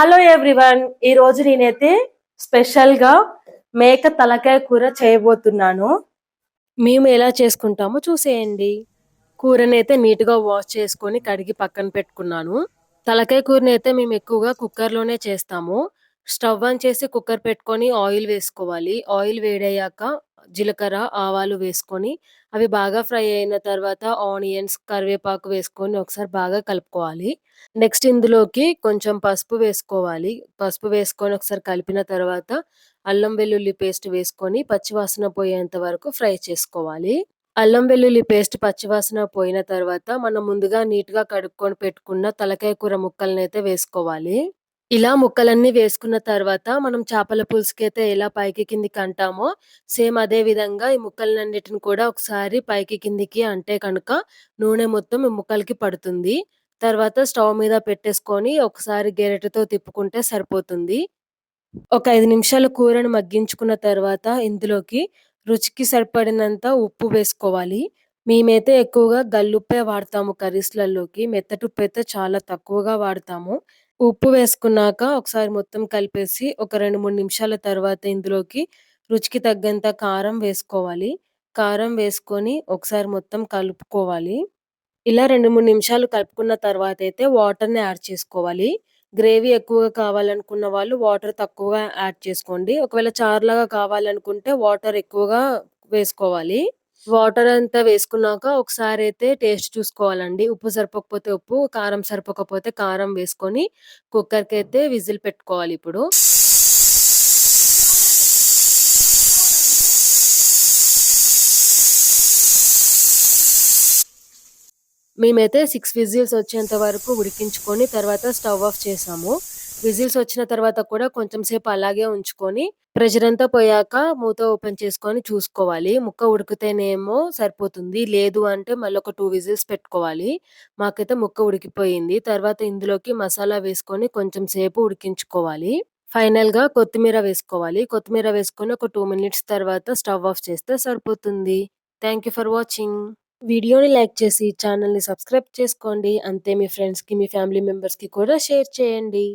Hello everyone ఈ రోజు నేనైతే స్పెషల్గా మేక తలకాయ కూర చేయబోతున్నాను. మేము ఎలా చేసుకుంటామో చూసేయండి. కూరనైతే నీట్గా వాష్ చేసుకొని కడిగి పక్కన పెట్టుకున్నాను. తలకాయ కూరని అయితే మేము ఎక్కువగా కుక్కర్లోనే చేస్తాము. స్టవ్ ఆన్ చేసి కుక్కర్ పెట్టుకొని ఆయిల్ వేసుకోవాలి. ఆయిల్ వేడయ్యాక జీలకర్ర ఆవాలు వేసుకొని అవి బాగా ఫ్రై అయిన తర్వాత ఆనియన్స్ కరివేపాకు వేసుకొని ఒకసారి బాగా కలుపుకోవాలి. నెక్స్ట్ ఇందులోకి కొంచెం పసుపు వేసుకోవాలి. పసుపు వేసుకొని ఒకసారి కలిపిన తర్వాత అల్లం వెల్లుల్లి పేస్ట్ వేసుకొని పచ్చివాసన పోయేంత వరకు ఫ్రై చేసుకోవాలి. అల్లం వెల్లుల్లి పేస్ట్ పచ్చివాసన పోయిన తర్వాత మనం ముందుగా నీట్గా కడుక్కొని పెట్టుకున్న తలకాయ కూర ముక్కలనైతే వేసుకోవాలి. ఇలా ముక్కలన్నీ వేసుకున్న తర్వాత మనం చేపల పులుసుకి అయితే ఎలా పైకి కిందికి అంటామో సేమ్ అదే విధంగా ఈ ముక్కలన్నిటిని కూడా ఒకసారి పైకి కిందికి అంటే కనుక నూనె మొత్తం ఈ ముక్కలకి పడుతుంది. తర్వాత స్టవ్ మీద పెట్టేసుకొని ఒకసారి గెరెటతో తిప్పుకుంటే సరిపోతుంది. ఒక ఐదు నిమిషాలు కూరను మగ్గించుకున్న తర్వాత ఇందులోకి రుచికి సరిపడినంత ఉప్పు వేసుకోవాలి. మేమైతే ఎక్కువగా గల్లుప్పే వాడతాము కర్రీస్లలోకి. మెత్తటి ఉప్పు అయితే చాలా తక్కువగా వాడతాము. ఉప్పు వేసుకున్నాక ఒకసారి మొత్తం కలిపేసి ఒక రెండు మూడు నిమిషాల తర్వాత ఇందులోకి రుచికి తగ్గంత కారం వేసుకోవాలి. కారం వేసుకొని ఒకసారి మొత్తం కలుపుకోవాలి. ఇలా రెండు మూడు నిమిషాలు కలుపుకున్న తర్వాత అయితే వాటర్ని యాడ్ చేసుకోవాలి. గ్రేవీ ఎక్కువగా కావాలనుకున్న వాళ్ళు వాటర్ తక్కువగా యాడ్ చేసుకోండి. ఒకవేళ చారులాగా కావాలనుకుంటే వాటర్ ఎక్కువగా వేసుకోవాలి. వాటర్ అంతా వేసుకున్నాక ఒకసారి అయితే టేస్ట్ చూసుకోవాలండి. ఉప్పు సరిపోకపోతే ఉప్పు కారం సరిపోకపోతే కారం వేసుకొని కుక్కర్కి అయితే విజిల్ పెట్టుకోవాలి ఇప్పుడు. మేమైతే సిక్స్ విజిల్స్ వచ్చేంత వరకు ఉడికించుకొని తర్వాత స్టవ్ ఆఫ్ చేసాము. విజిల్స్ వచ్చిన తర్వాత కూడా కొంచెం సేపు అలాగే ఉంచుకొని ప్రెషర్ అంతా పోయాక మూత ఓపెన్ చేసుకొని చూసుకోవాలి. ముక్క ఉడికితేనేమో సరిపోతుంది. లేదు అంటే మళ్ళీ ఒక టూ విజిల్స్ పెట్టుకోవాలి. మాకైతే ముక్క ఉడికిపోయింది. తర్వాత ఇందులోకి మసాలా వేసుకొని కొంచెం సేపు ఉడికించుకోవాలి. ఫైనల్గా కొత్తిమీర వేసుకోవాలి. కొత్తిమీర వేసుకొని ఒక టూ మినిట్స్ తర్వాత స్టవ్ ఆఫ్ చేస్తే సరిపోతుంది. Thank you for watching. వీడియోని లైక్ చేసి ఛానల్ని సబ్స్క్రైబ్ చేసుకోండి. అంతే మీ ఫ్రెండ్స్కి మీ ఫ్యామిలీ మెంబర్స్కి కూడా షేర్ చేయండి.